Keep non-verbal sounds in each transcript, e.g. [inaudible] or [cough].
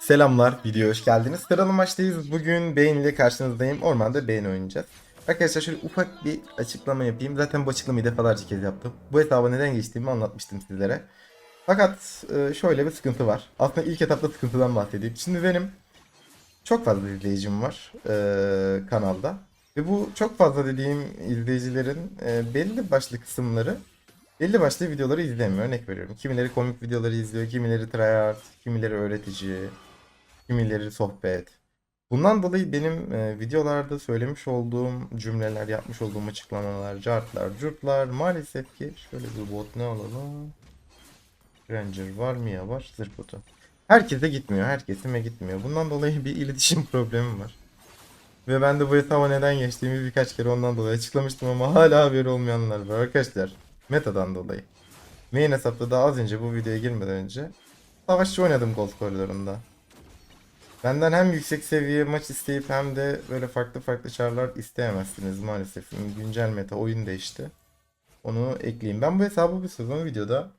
Selamlar, videoya hoş geldiniz. Sıralı maçtayız. Bugün Beyin ile karşınızdayım. Ormanda Beyin oynayacağız. Arkadaşlar şöyle ufak bir açıklama yapayım. Zaten bu açıklamayı defalarca kez yaptım. Bu hesaba neden geçtiğimi anlatmıştım sizlere. Fakat e, şöyle bir sıkıntı var. Aslında ilk etapta sıkıntıdan bahsedeyim. Şimdi benim çok fazla izleyicim var e, kanalda. Ve bu çok fazla dediğim izleyicilerin e, belli başlı kısımları belli başlı videoları izlemiyor. Örnek veriyorum. Kimileri komik videoları izliyor, kimileri tryhard, kimileri öğretici, kimileri sohbet. Bundan dolayı benim e, videolarda söylemiş olduğum cümleler, yapmış olduğum açıklamalar, cartlar, curtlar maalesef ki şöyle bir bot ne alalım? Ranger var, Mia var, zırh botu. Herkese gitmiyor, herkesime gitmiyor. Bundan dolayı bir iletişim [laughs] problemim var. Ve ben de bu hesaba neden geçtiğimi birkaç kere ondan dolayı açıklamıştım ama hala haberi olmayanlar var arkadaşlar. Meta'dan dolayı. Main hesapta daha az önce bu videoya girmeden önce savaşçı oynadım Gold koridorunda. Benden hem yüksek seviye maç isteyip hem de böyle farklı farklı çarlar isteyemezsiniz maalesef. Güncel meta oyun değişti. Onu ekleyeyim. Ben bu hesabı bu sezon videoda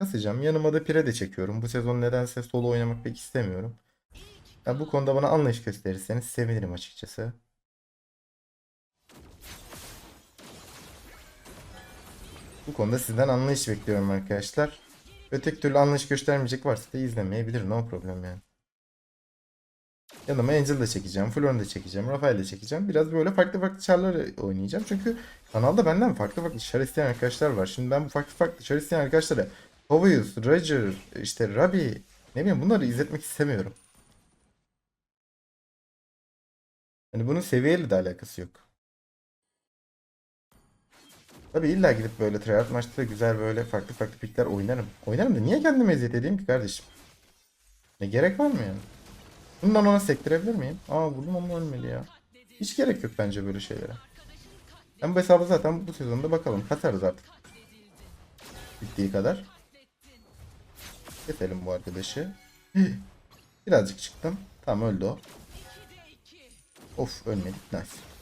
kasacağım. Yanıma da pire de çekiyorum. Bu sezon nedense solo oynamak pek istemiyorum. Ya bu konuda bana anlayış gösterirseniz sevinirim açıkçası. Bu konuda sizden anlayış bekliyorum arkadaşlar. Öteki türlü anlayış göstermeyecek varsa da izlemeyebilir. No problem yani. Yanıma Angel da çekeceğim. Flor'u da çekeceğim. Rafael de çekeceğim. Biraz böyle farklı farklı çarlar oynayacağım. Çünkü kanalda benden farklı farklı çar isteyen arkadaşlar var. Şimdi ben bu farklı farklı çar isteyen arkadaşlara Povius, Roger, işte Rabi ne bileyim bunları izletmek istemiyorum. Hani bunun seviyeyle de alakası yok. Tabii illa gidip böyle tryhard maçta da güzel böyle farklı farklı pickler oynarım. Oynarım da niye kendime eziyet edeyim ki kardeşim? Ne gerek var mı yani? Bundan ona sektirebilir miyim? Aa vurdum ama ölmedi ya. Hiç gerek yok bence böyle şeylere. Ben bu hesabı zaten bu sezonda bakalım. Katarız artık. Bittiği kadar. Keselim bu arkadaşı. Birazcık çıktım. Tamam öldü o. Of ölmedik. Nice.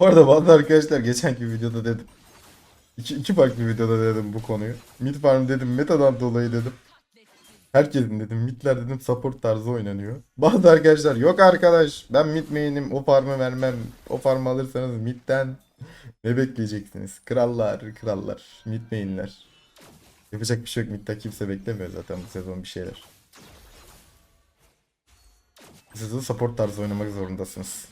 Bu arada bazı arkadaşlar geçenki videoda dedim. İki, iki farklı videoda dedim bu konuyu. Mid farm dedim metadan dolayı dedim. Herkesin dedim midler dedim support tarzı oynanıyor. Bazı arkadaşlar yok arkadaş ben mid main'im o farmı vermem. O farmı alırsanız midden ne bekleyeceksiniz? Krallar krallar mid main'ler. Yapacak bir şey yok midden kimse beklemiyor zaten bu sezon bir şeyler. Bu sezon support tarzı oynamak zorundasınız.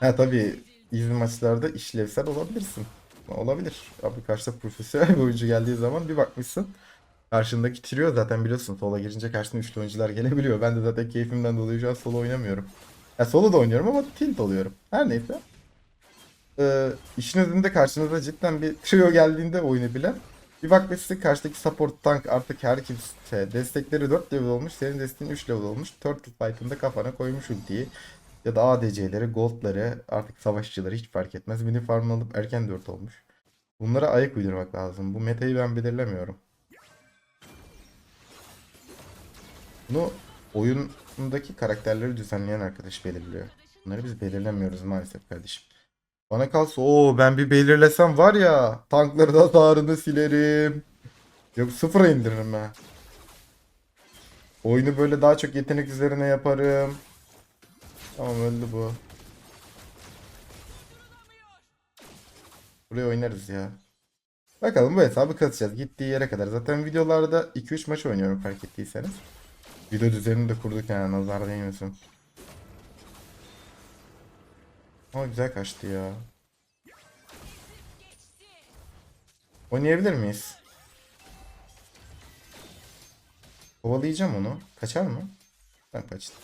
Ha tabii izin maçlarda işlevsel olabilirsin. Olabilir. Abi karşıda profesyonel bir oyuncu geldiği zaman bir bakmışsın. Karşındaki trio zaten biliyorsun sola girince karşına üçlü oyuncular gelebiliyor. Ben de zaten keyfimden dolayı şu an solo oynamıyorum. Ya solo da oynuyorum ama tilt oluyorum. Her neyse. Ee, işin özünde karşınıza cidden bir trio geldiğinde oyunu bilen bir bakmışsın karşıdaki support tank artık her kimse destekleri 4 level olmuş senin desteğin 3 level olmuş. Turtle Fight'ında kafana koymuş ultiyi. Ya da ADC'leri, Gold'ları, artık savaşçıları hiç fark etmez. Mini farm alıp erken 4 olmuş. Bunlara ayak uydurmak lazım. Bu metayı ben belirlemiyorum. Bunu oyundaki karakterleri düzenleyen arkadaş belirliyor. Bunları biz belirlemiyoruz maalesef kardeşim. Bana kalsa o ben bir belirlesem var ya tankları da hasarını silerim. Yok sıfıra indiririm ha. Oyunu böyle daha çok yetenek üzerine yaparım. Tamam öldü bu. Buraya oynarız ya. Bakalım bu hesabı kasacağız. Gittiği yere kadar. Zaten videolarda 2-3 maç oynuyorum fark ettiyseniz. Video düzenini de kurduk yani nazar değmesin. Ama güzel kaçtı ya. Oynayabilir miyiz? Kovalayacağım onu. Kaçar mı? Ben kaçtım.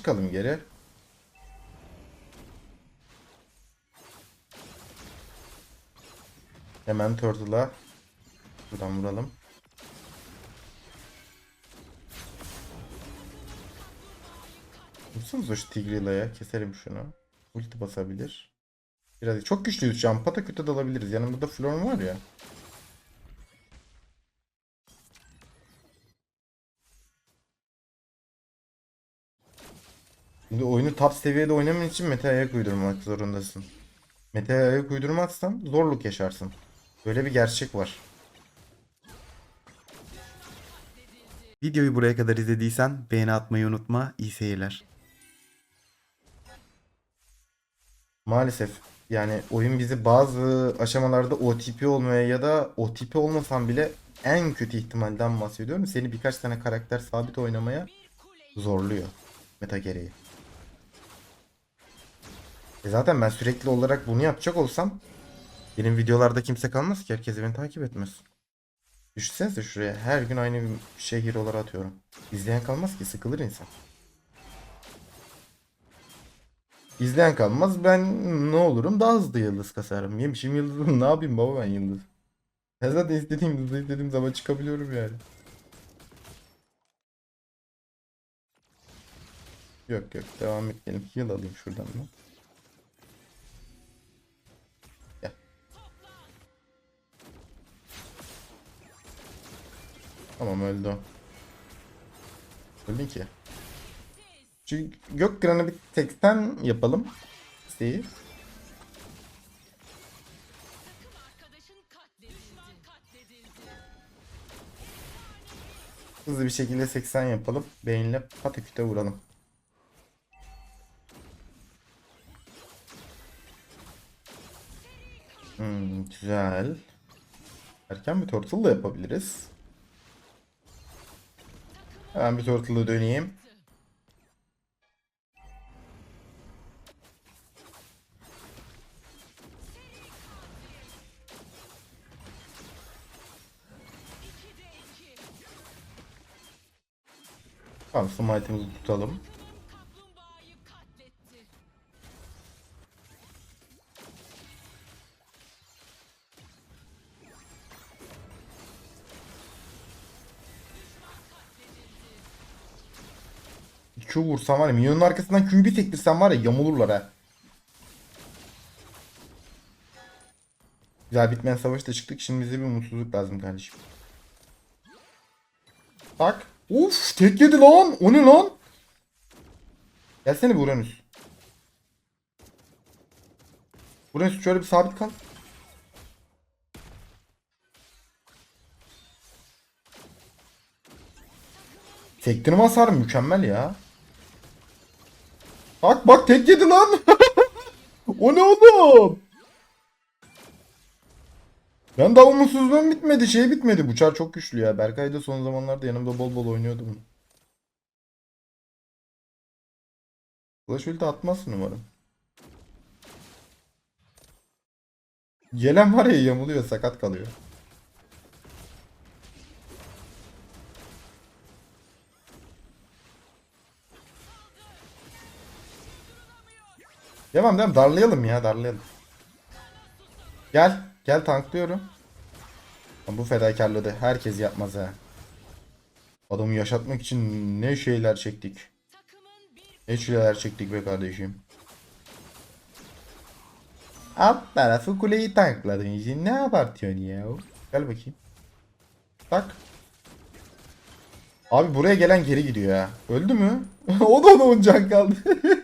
Çıkalım geri. Hemen Turtle'a buradan vuralım. Vursanıza şu Tigreala'ya. Keselim şunu. Ulti basabilir. Biraz çok güçlüyüz şu an. Pataküte dalabiliriz. Yanımda da Florn var ya. Şimdi oyunu top seviyede oynaman için meta'ya ayak uydurmak zorundasın. Meta'ya ayak uydurmazsan zorluk yaşarsın. Böyle bir gerçek var. Videoyu buraya kadar izlediysen beğeni atmayı unutma. İyi seyirler. Maalesef yani oyun bizi bazı aşamalarda OTP olmaya ya da OTP olmasan bile en kötü ihtimalden bahsediyorum. Seni birkaç tane karakter sabit oynamaya zorluyor meta gereği. E zaten ben sürekli olarak bunu yapacak olsam benim videolarda kimse kalmaz ki herkes beni takip etmez. Düşünsenize şuraya her gün aynı şey hero'ları atıyorum. İzleyen kalmaz ki sıkılır insan. İzleyen kalmaz. Ben ne olurum? Daha hızlı yıldız kasarım. Yemişim yıldızı. Ne yapayım baba ben yıldız? Ben zaten istediğim hızda istediğim zaman çıkabiliyorum yani. Yok yok devam etmeyelim. Heal alayım şuradan ben. Tamam öldü o. Öldün ki. Şu gök kıranı bir 80 yapalım. İsteği. Hızlı bir şekilde 80 yapalım. Beyinle pataküte vuralım. Hmm, güzel. Erken bir turtle da yapabiliriz. Hemen bir turtle'ı döneyim. Tamam smite'ımızı tutalım. Q vursam var ya minyonun arkasından Q'yu bir sektirsem var ya yamulurlar ha. Güzel bitmeyen savaşta çıktık. Şimdi bize bir mutsuzluk lazım kardeşim. Tak. Uf tek yedi lan. O ne lan? Gelsene bir Uranüs. Uranüs şöyle bir sabit kal. Sektirme hasarı mükemmel ya. Bak bak tek yedi lan. [laughs] o ne oğlum? Ben daha umutsuzluğum bitmedi. Şey bitmedi. Bu çok güçlü ya. Berkay da son zamanlarda yanımda bol bol oynuyordu bunu. Flash ulti atmazsın umarım. Gelen var ya yamuluyor sakat kalıyor. Devam devam darlayalım ya darlayalım. Gel. Gel tanklıyorum. Bu fedakarlığı da herkes yapmaz ha. Adamı yaşatmak için ne şeyler çektik. Ne şeyler çektik be kardeşim. Alt tarafı kuleyi tankladın için ne abartıyorsun ya? Gel bakayım. Tak. Abi buraya gelen geri gidiyor ya. Öldü mü? [laughs] o da ona oncan kaldı. [laughs]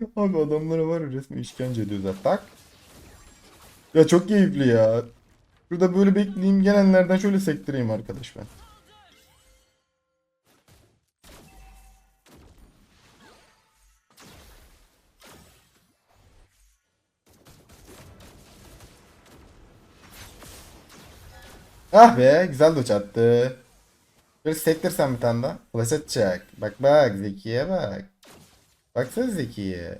[laughs] Abi adamlara var ya resmen işkence ediyorlar. Tak. Ya çok keyifli ya. Şurada böyle bekleyeyim gelenlerden şöyle sektireyim arkadaş ben. Ah be güzel doç attı. Böyle sektirsen bir tane daha. Flash atacak. Bak bak Zeki'ye bak. Baksana Zeki'ye.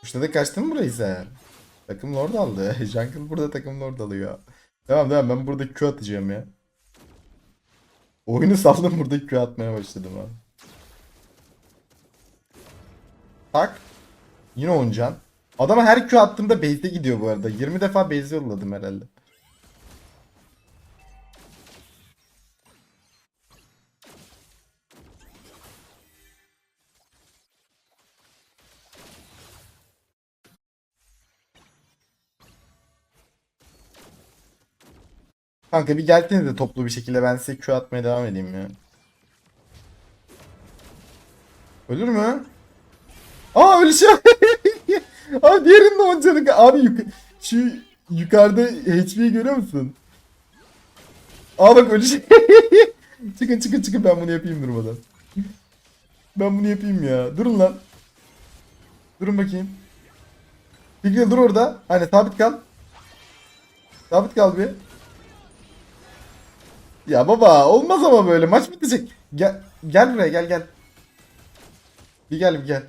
Kuşladı kaçtın mı burayı sen? Takım lord aldı. [laughs] Jungle burada takım lord alıyor. Devam devam ben burada Q atacağım ya. Oyunu saldım burada Q atmaya başladım ha. Tak. Yine oncan. Adama her Q attığımda base'e gidiyor bu arada. 20 defa base yolladım herhalde. Kanka bir gelsenize toplu bir şekilde ben size Q atmaya devam edeyim ya. Ölür mü? Aa ölüşü. [laughs] Abi diğerinin de 10 canı. Abi yuk şu yukarıda HP'yi görüyor musun? Aa bak ölüşü. [laughs] çıkın çıkın çıkın ben bunu yapayım durmadan. Ben bunu yapayım ya. Durun lan. Durun bakayım. Fikri dur orada. Hani sabit kal. Sabit kal bir. Ya baba olmaz ama böyle maç bitecek. Gel gel buraya gel gel. Bir gel bir gel.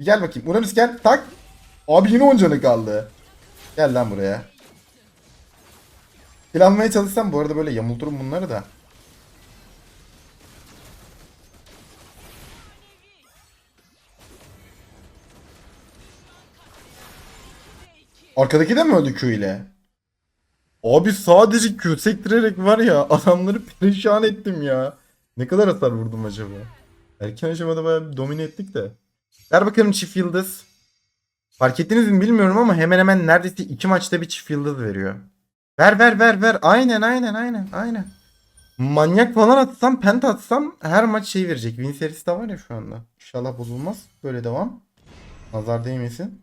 Bir gel bakayım. Uranüs gel. Tak. Abi yine 10 canı kaldı. Gel lan buraya. Planlamaya çalışsam bu arada böyle yamulturum bunları da. Arkadaki de mi öldü Q ile? Abi sadece Q sektirerek var ya adamları perişan ettim ya. Ne kadar hasar vurdum acaba? Erken aşamada bayağı bir domine ettik de. Ver bakalım çift yıldız. Fark ettiniz mi bilmiyorum ama hemen hemen neredeyse iki maçta bir çift yıldız veriyor. Ver ver ver ver. Aynen aynen aynen aynen. Manyak falan atsam pent atsam her maç şey verecek. Win serisi de var ya şu anda. İnşallah bozulmaz. Böyle devam. Nazar değmesin.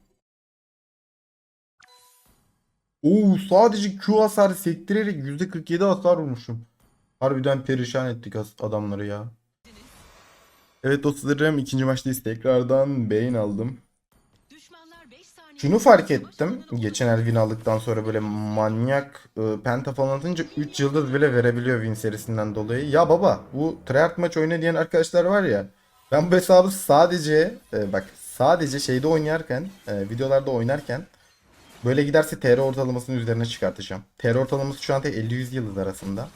Oo sadece Q hasarı sektirerek %47 hasar vurmuşum. Harbiden perişan ettik adamları ya. Evet dostlarım ikinci maçtayız tekrardan beyin aldım. Şunu fark ettim. Geçen el win aldıktan sonra böyle manyak e, penta falan atınca 3 yıldız bile verebiliyor win serisinden dolayı. Ya baba bu tryhard maç oyna diyen arkadaşlar var ya. Ben bu hesabı sadece e, bak sadece şeyde oynarken e, videolarda oynarken böyle giderse TR ortalamasının üzerine çıkartacağım. TR ortalaması şu an tek 50-100 yıldız arasında.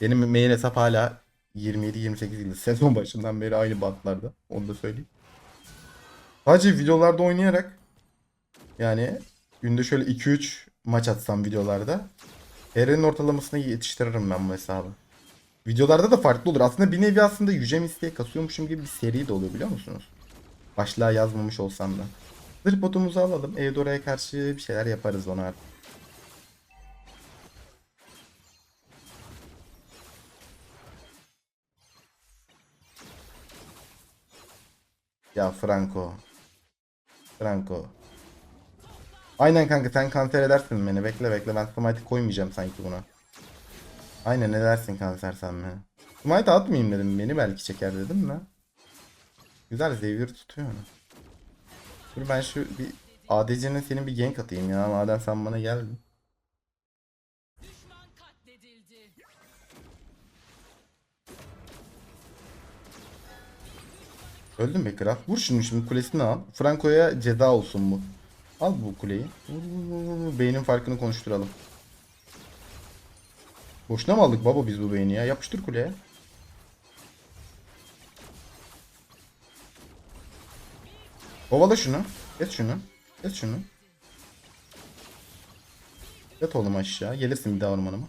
Benim main hesap hala 27-28 yıldız. [laughs] Sezon başından beri aynı bantlarda. Onu da söyleyeyim. Sadece videolarda oynayarak yani günde şöyle 2-3 maç atsam videolarda TR'nin ortalamasını yetiştiririm ben bu hesabı. Videolarda da farklı olur. Aslında bir nevi aslında yüce isteği kasıyormuşum gibi bir seri de oluyor biliyor musunuz? Başlığa yazmamış olsam da. Zırh botumuzu alalım. Eudora'ya karşı bir şeyler yaparız ona artık. Ya Franco. Franco. Aynen kanka sen kanser edersin beni. Bekle bekle ben smite koymayacağım sanki buna. Aynen edersin kanser sen beni. Smite atmayayım dedim beni belki çeker dedim de. Güzel Xavier tutuyor onu. Dur ben şu bir ADC'ne senin bir gank atayım ya madem sen bana geldin. Öldün mü kral? Vur şunu şimdi kulesini al. Franco'ya ceza olsun bu. Al bu kuleyi. Beynin farkını konuşturalım. Boşuna mı aldık baba biz bu beyni ya? Yapıştır kuleye. Kovala şunu. Kes şunu. Kes şunu. Yat oğlum aşağı. Gelirsin bir daha ormanıma.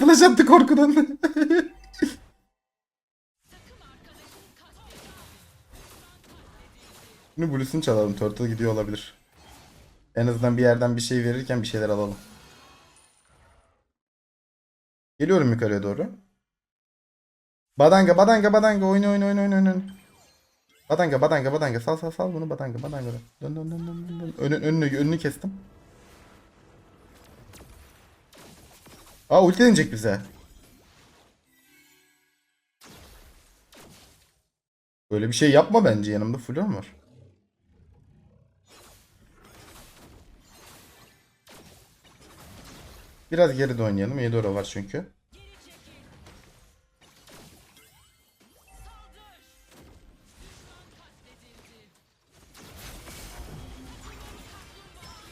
Flash attı korkudan. Şimdi Blue'sunu çalalım. Turtle gidiyor olabilir. En azından bir yerden bir şey verirken bir şeyler alalım. Geliyorum yukarıya doğru. Badanga badanga badanga oyna oyna oyna oyna oyna. Badanga badanga badanga sal sal sal bunu badanga badanga. Dön dön dön dön dön. dön. Önü, önünü, önünü kestim. Aa ulti deneyecek bize. Böyle bir şey yapma bence yanımda Flor var. Biraz geri de oynayalım. Eudora var çünkü.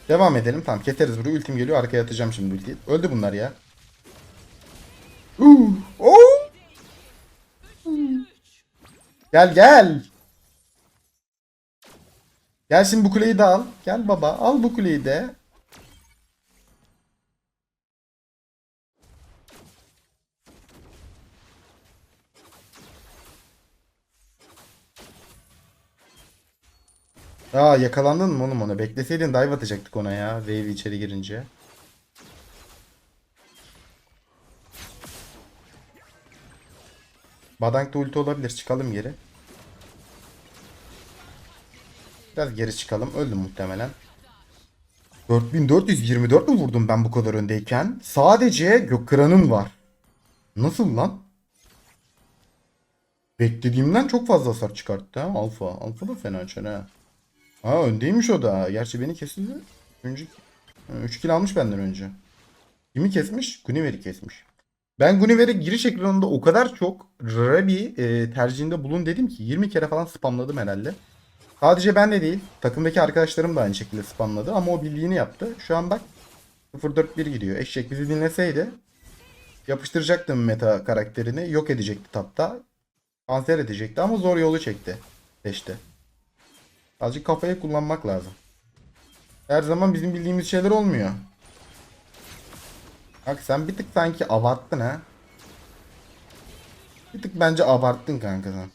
Devam edelim. Tamam keseriz burayı. Ultim geliyor. Arkaya atacağım şimdi ultiyi. Öldü bunlar ya. Uh, oh. Gel gel. Gel şimdi bu kuleyi de al. Gel baba al bu kuleyi de. Aa yakalandın mı oğlum ona? Bekleseydin dive atacaktık ona ya. Wave içeri girince. Badank da ulti olabilir. Çıkalım geri. Biraz geri çıkalım. Öldüm muhtemelen. 4424 mu vurdum ben bu kadar öndeyken? Sadece Gökkıran'ın var. Nasıl lan? Beklediğimden çok fazla hasar çıkarttı ha Alfa. Alfa da fena açar Ha öndeymiş o da. Gerçi beni kesildi. Önce 3 kill almış benden önce. Kimi kesmiş? Guniver'i kesmiş. Ben Guniver'e giriş ekranında o kadar çok Rabi e, tercihinde bulun dedim ki 20 kere falan spamladım herhalde. Sadece ben de değil. Takımdaki arkadaşlarım da aynı şekilde spamladı ama o bildiğini yaptı. Şu an bak 0-4-1 gidiyor. Eşek bizi dinleseydi yapıştıracaktım meta karakterini. Yok edecekti tapta. Kanser edecekti ama zor yolu çekti. Seçti. Azıcık kafayı kullanmak lazım. Her zaman bizim bildiğimiz şeyler olmuyor. Bak sen bir tık sanki abarttın ha. Bir tık bence abarttın kanka sen.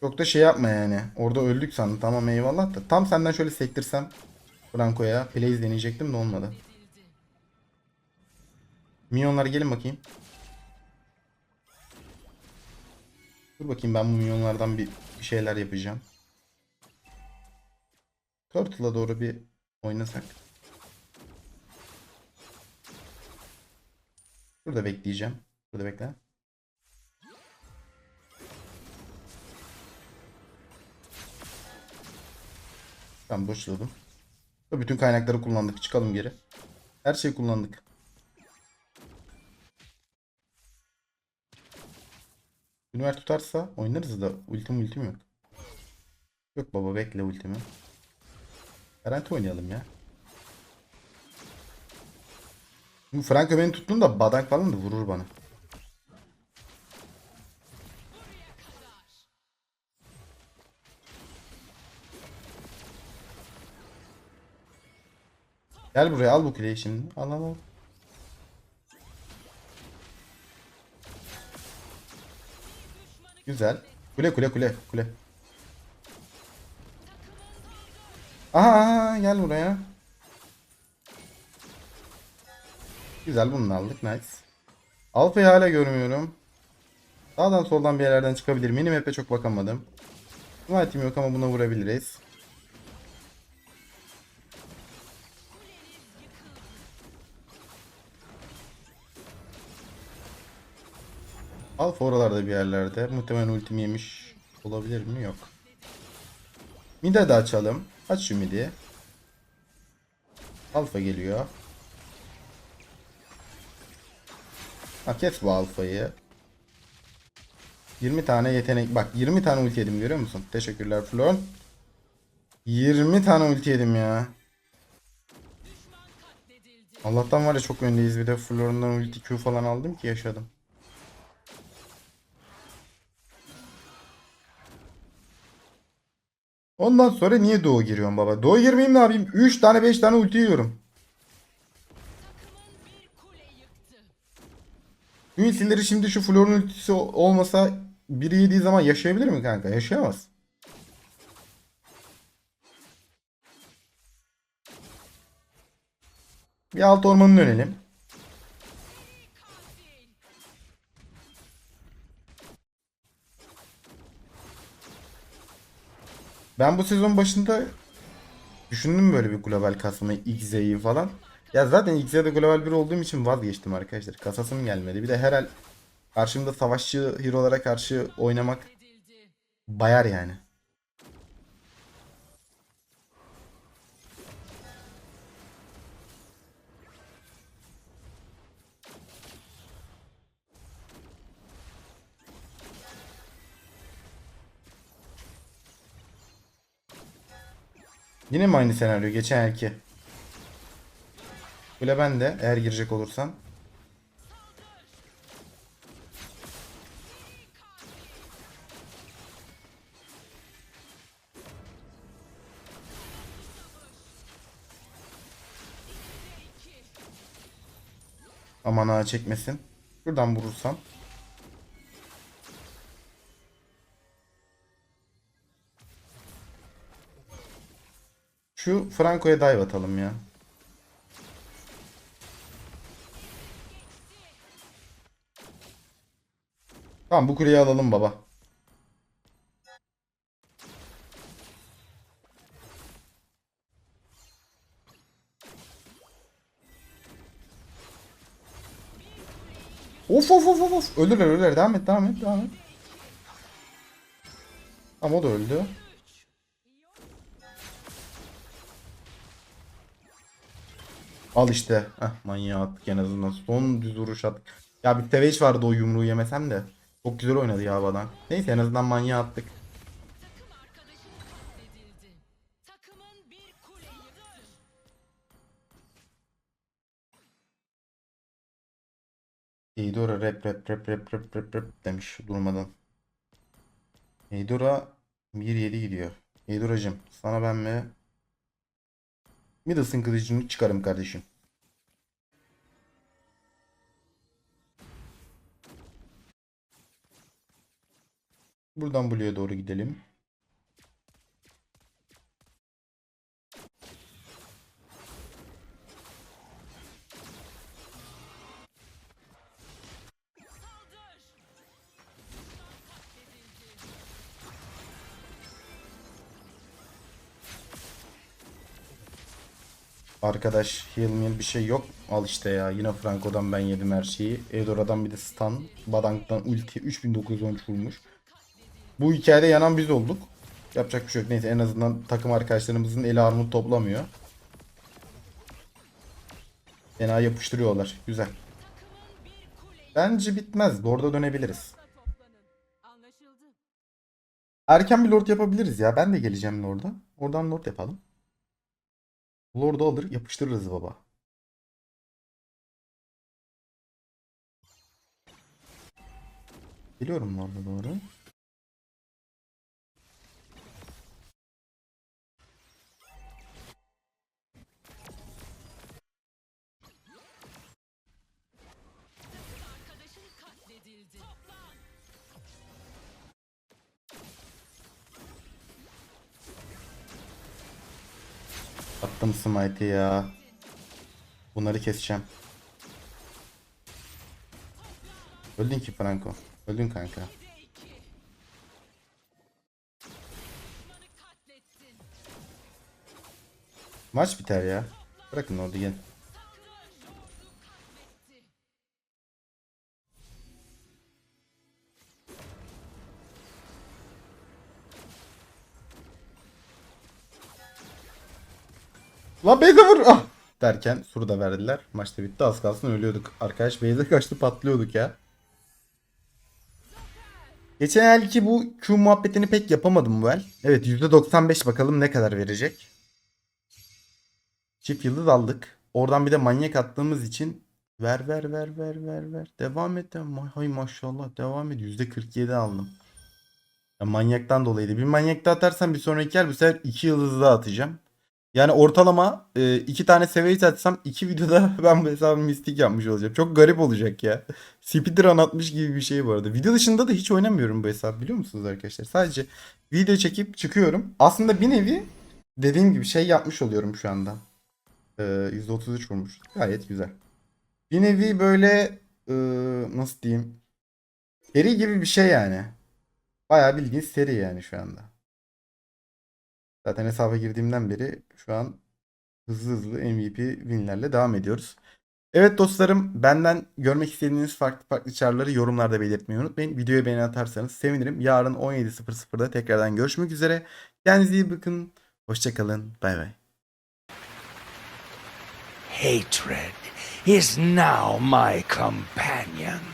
Çok da şey yapma yani. Orada öldük sandım. Tamam eyvallah da. Tam senden şöyle sektirsem Franco'ya plays deneyecektim de olmadı. Minyonlar gelin bakayım. Dur bakayım ben bu minyonlardan bir, bir şeyler yapacağım. Turtle'a doğru bir oynasak. Burada bekleyeceğim. Burada bekle. Tamam boşladım. Bütün kaynakları kullandık. Çıkalım geri. Her şeyi kullandık. Ünver tutarsa oynarız da ultim ultim yok. Yok baba bekle ultimi. Garanti oynayalım ya. Bu Franco beni tuttun da badak falan da vurur bana. Gel buraya al bu kuleyi şimdi. Al al al. Güzel. Kule kule kule kule. Aha, gel buraya. Güzel bunu aldık nice. Alfa'yı hala görmüyorum. Sağdan soldan bir yerlerden çıkabilir. Minimap'e çok bakamadım. Smite'im yok ama buna vurabiliriz. Alfa oralarda bir yerlerde. Muhtemelen ultimi yemiş olabilir mi? Yok. Mid'e de açalım. Aç şu mid'i. Alfa geliyor. Ha kes bu alfayı. 20 tane yetenek. Bak 20 tane ulti yedim görüyor musun? Teşekkürler Florn. 20 tane ulti yedim ya. Allah'tan var ya çok öndeyiz. Bir de Florn'dan ulti Q falan aldım ki yaşadım. Ondan sonra niye Doğu giriyorum baba? Doğu girmeyeyim ne yapayım? 3 tane 5 tane ulti yiyorum. Ultileri şimdi şu Flor'un ultisi olmasa biri yediği zaman yaşayabilir mi kanka? Yaşayamaz. Bir alt ormanın dönelim. Ben bu sezon başında düşündüm böyle bir global kasmayı XZ'yi falan. Ya zaten XZ'de global bir olduğum için vazgeçtim arkadaşlar. Kasasım gelmedi. Bir de herhal karşımda savaşçı hero'lara karşı oynamak bayar yani. Yine mi aynı senaryo? Geçen erki. Böyle ben de eğer girecek olursam. Aman ağa çekmesin. Şuradan vurursam. Şu Franco'ya dive atalım ya. Tamam bu kuleyi alalım baba. Of of of of of. Ölürler ölürler. Devam et devam et devam et. Ama o da öldü. Al işte. Heh, manyağı attık en azından. Son düz vuruş attık. Ya bir Savage vardı o yumruğu yemesem de. Çok güzel oynadı ya bu adam. Neyse en azından manyağı attık. Eidora rap rap rap rap rap rap rap demiş durmadan. Eidora 1-7 gidiyor. Eidora'cım sana ben mi? Middleton kılıcını çıkarım kardeşim. Buradan Blue'ya doğru gidelim. Arkadaş heal meal bir şey yok. Al işte ya yine Franco'dan ben yedim her şeyi. Eudora'dan bir de stun. Badank'tan ulti 3913 vurmuş. Bu hikayede yanan biz olduk. Yapacak bir şey yok. Neyse en azından takım arkadaşlarımızın eli armut toplamıyor. Fena yapıştırıyorlar. Güzel. Bence bitmez. Lord'a dönebiliriz. Erken bir Lord yapabiliriz ya. Ben de geleceğim Lord'a. Oradan Lord yapalım. Lord'u alır yapıştırırız baba. Geliyorum Lord'a doğru. Attım smite'i ya. Bunları keseceğim. Öldün ki Franco. Öldün kanka. Maç biter ya. Bırakın orada gelin. Lan Beyze vur! Ah! Derken suru da verdiler. Maç da bitti. Az kalsın ölüyorduk. Arkadaş Beyze kaçtı patlıyorduk ya. Geçen elki bu Q muhabbetini pek yapamadım bu el. Evet %95 bakalım ne kadar verecek. Çift yıldız aldık. Oradan bir de manyak attığımız için ver ver ver ver ver ver. Devam et. Hay maşallah devam et. %47 aldım. Ya manyaktan dolayıydı. Bir manyak da atarsam bir sonraki el bu sefer 2 yıldız daha atacağım. Yani ortalama e, iki tane seviye atsam iki videoda [laughs] ben bu hesabı mistik yapmış olacağım. Çok garip olacak ya. [laughs] Speedrun atmış gibi bir şey bu arada. Video dışında da hiç oynamıyorum bu hesabı biliyor musunuz arkadaşlar? Sadece video çekip çıkıyorum. Aslında bir nevi dediğim gibi şey yapmış oluyorum şu anda. E, %33 vurmuş. Gayet güzel. Bir nevi böyle e, nasıl diyeyim? Seri gibi bir şey yani. Bayağı bildiğin seri yani şu anda. Zaten hesaba girdiğimden beri şu an hızlı hızlı MVP winlerle devam ediyoruz. Evet dostlarım benden görmek istediğiniz farklı farklı çarları yorumlarda belirtmeyi unutmayın. Videoya beğeni atarsanız sevinirim. Yarın 17.00'da tekrardan görüşmek üzere. Kendinize iyi bakın. Hoşçakalın. Bay bay. Hatred is now my companion.